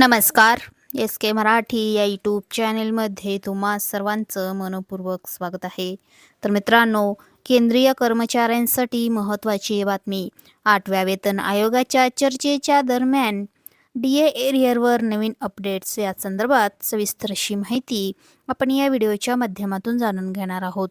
नमस्कार. एस के मराठी या यूट्यूब चॅनेलमध्ये तुम्हा सर्वांचं मनपूर्वक स्वागत आहे. तर मित्रांनो केंद्रीय कर्मचाऱ्यांसाठी महत्त्वाची बातमी. आठव्या वेतन आयोगाच्या चर्चेच्या दरम्यान डी ए एरियरवर नवीन अपडेट्स या संदर्भात सविस्तर अशी माहिती आपण या व्हिडिओच्या माध्यमातून जाणून घेणार आहोत.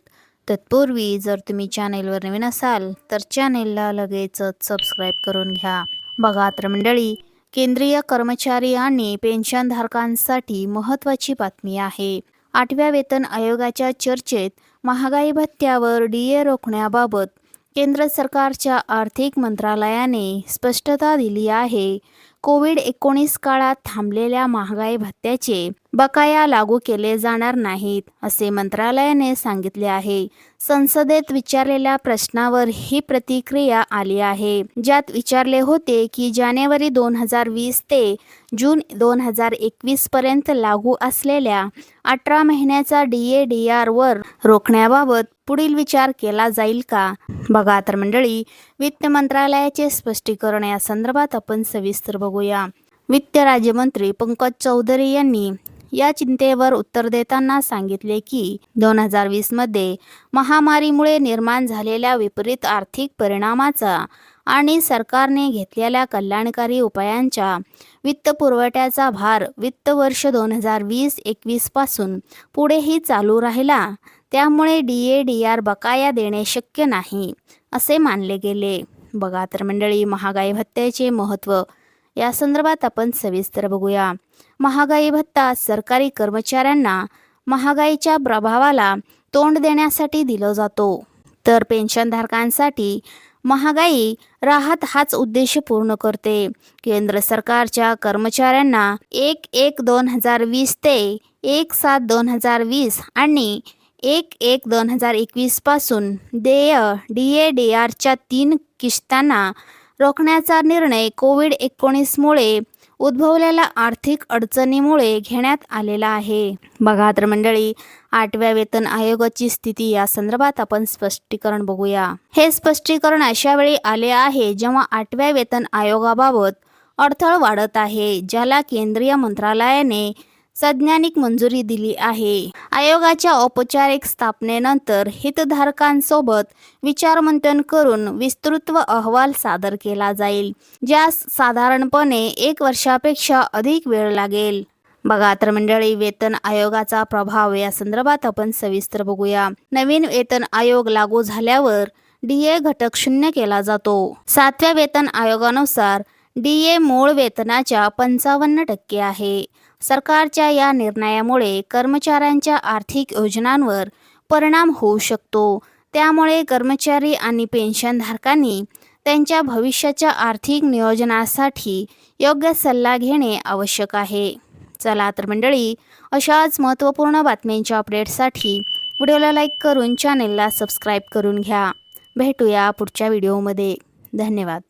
तत्पूर्वी जर तुम्ही चॅनेलवर नवीन असाल तर चॅनेलला लगेचच सबस्क्राईब करून घ्या. बघा तर मंडळी केंद्रीय कर्मचारी आणि पेन्शनधारकांसाठी महत्त्वाची बातमी आहे. आठव्या वेतन आयोगाच्या चर्चेत महागाई भत्त्यावर डीए रोखण्याबाबत केंद्र सरकारच्या आर्थिक मंत्रालयाने स्पष्टता दिली आहे. कोविड एकोणीस काळात थांबलेल्या महागाई भत्त्याचे बकाया लागू केले जाणार नाहीत असे मंत्रालयाने सांगितले आहे. संसदेत विचारलेल्या प्रश्नावर ही प्रतिक्रिया आली आहे. ज्यात विचारले होते की जानेवारी दोन हजार वीस ते जून दोन हजार एकवीस पर्यंत लागू असलेल्या अठरा महिन्याचा डी ए डी आरवर रोखण्याबाबत पुढील विचार केला जाईल का? बघा तर मंडळी वित्त मंत्रालयाचे स्पष्टीकरण या संदर्भात आपण सविस्तर बघूया. वित्त राज्यमंत्री पंकज चौधरी यांनी या चिंतेवर उत्तर देताना सांगितले की दोन हजार वीसमध्ये महामारीमुळे निर्माण झालेल्या विपरीत आर्थिक परिणामाचा आणि सरकारने घेतलेल्या कल्याणकारी उपायांच्या वित्त पुरवठ्याचा भार वित्त वर्ष दोन हजार वीस एकवीसपासून पुढेही चालू राहिला त्यामुळे डी ए डी आर बकाया देणे शक्य नाही असे मानले गेले. बघा तर मंडळी महागाई भत्त्याचे महत्त्व या संदर्भात आपण सविस्तर बघूया. महागाई भत्ता सरकारी कर्मचाऱ्यांना महागाईच्या प्रभावाला तोंड देण्यासाठी दिला जातो. तर पेन्शनधारकांसाठी महागाई राहत हाच उद्देश पूर्ण करते. केंद्र सरकारच्या कर्मचाऱ्यांना एक एक दोन हजार वीस ते एक सात दोन हजार वीस आणि एक एक दोन हजार एकवीसपासून देय डी ए डी आरच्या तीन किश्तांना रोखण्याचा निर्णय कोविड एकोणीसमुळे उद्भवलेल्या आर्थिक अडचणीमुळे घेण्यात आलेला आहे. बघा तर मंडळी आठव्या वेतन आयोगाची स्थिती या संदर्भात आपण स्पष्टीकरण बघूया. हे स्पष्टीकरण अशा वेळी आले आहे जेव्हा आठव्या वेतन आयोगाबाबत अडथळ वाढत आहे ज्याला केंद्रीय मंत्रालयाने सैज्ञानिक मंजुरी दिली आहे. आयोगाच्या औपचारिक स्थापनेनंतर हितधारकांसोबत विचारमंथन करून विस्तृत अहवाल सादर केला जाईल ज्यास साधारणपणे एक वर्षापेक्षा अधिक वेळ लागेल. बघा तर मंडळी वेतन आयोगाचा प्रभाव या संदर्भात आपण सविस्तर बघूया. नवीन वेतन आयोग लागू झाल्यावर डीए घटक शून्य केला जातो. सातव्या वेतन आयोगानुसार डीए मूळ वेतनाच्या पंचावन्न टक्के आहे. सरकारच्या या निर्णयामुळे कर्मचाऱ्यांच्या आर्थिक योजनांवर परिणाम होऊ शकतो. त्यामुळे कर्मचारी आणि पेन्शनधारकांनी त्यांच्या भविष्याच्या आर्थिक नियोजनासाठी योग्य सल्ला घेणे आवश्यक आहे. चला तर मंडळी अशाच महत्त्वपूर्ण बातम्यांच्या अपडेटसाठी व्हिडिओला लाईक करून चॅनेलला सबस्क्राईब करून घ्या. भेटूया पुढच्या व्हिडिओमध्ये. धन्यवाद.